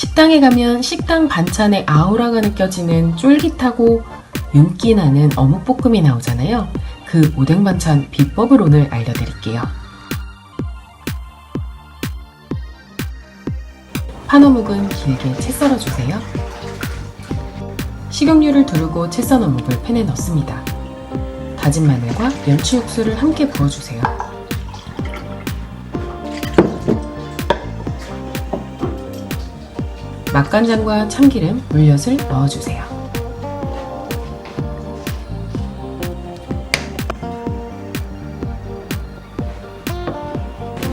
식당에 가면 식당 반찬의 아우라가 느껴지는 쫄깃하고 윤기 나는 어묵볶음이 나오잖아요. 그 오뎅 반찬 비법을 오늘 알려드릴게요. 판어묵은 길게 채 썰어주세요. 식용유를 두르고 채 썬 어묵을 팬에 넣습니다. 다진 마늘과 멸치 육수를 함께 부어주세요. 맛간장과 참기름, 물엿을 넣어주세요.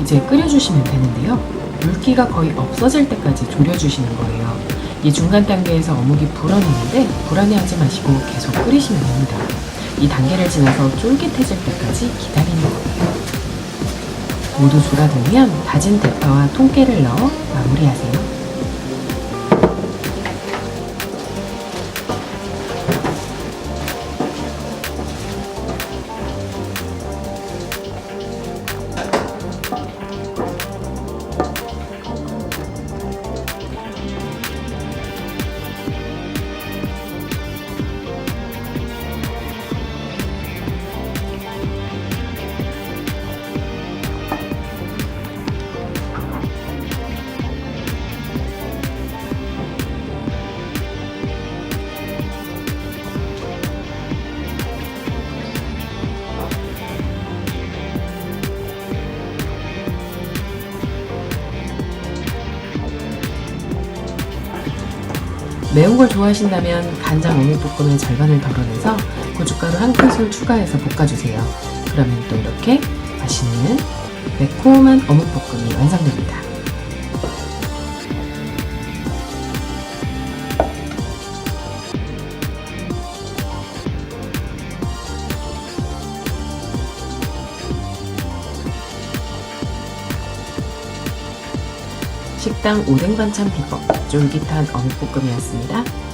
이제 끓여주시면 되는데요. 물기가 거의 없어질 때까지 졸여주시는 거예요. 이 중간 단계에서 어묵이 불어내는데 불안해하지 마시고 계속 끓이시면 됩니다. 이 단계를 지나서 쫄깃해질 때까지 기다리는 거예요. 모두 졸아들면 다진 대파와 통깨를 넣어 마무리하세요. 매운 걸 좋아하신다면 간장 어묵볶음의 절반을 덜어내서 고춧가루 한 큰술 추가해서 볶아주세요. 그러면 또 이렇게 맛있는 매콤한 어묵볶음이 완성됩니다. 식당 오뎅 반찬 비법 쫄깃한 어묵볶음이었습니다.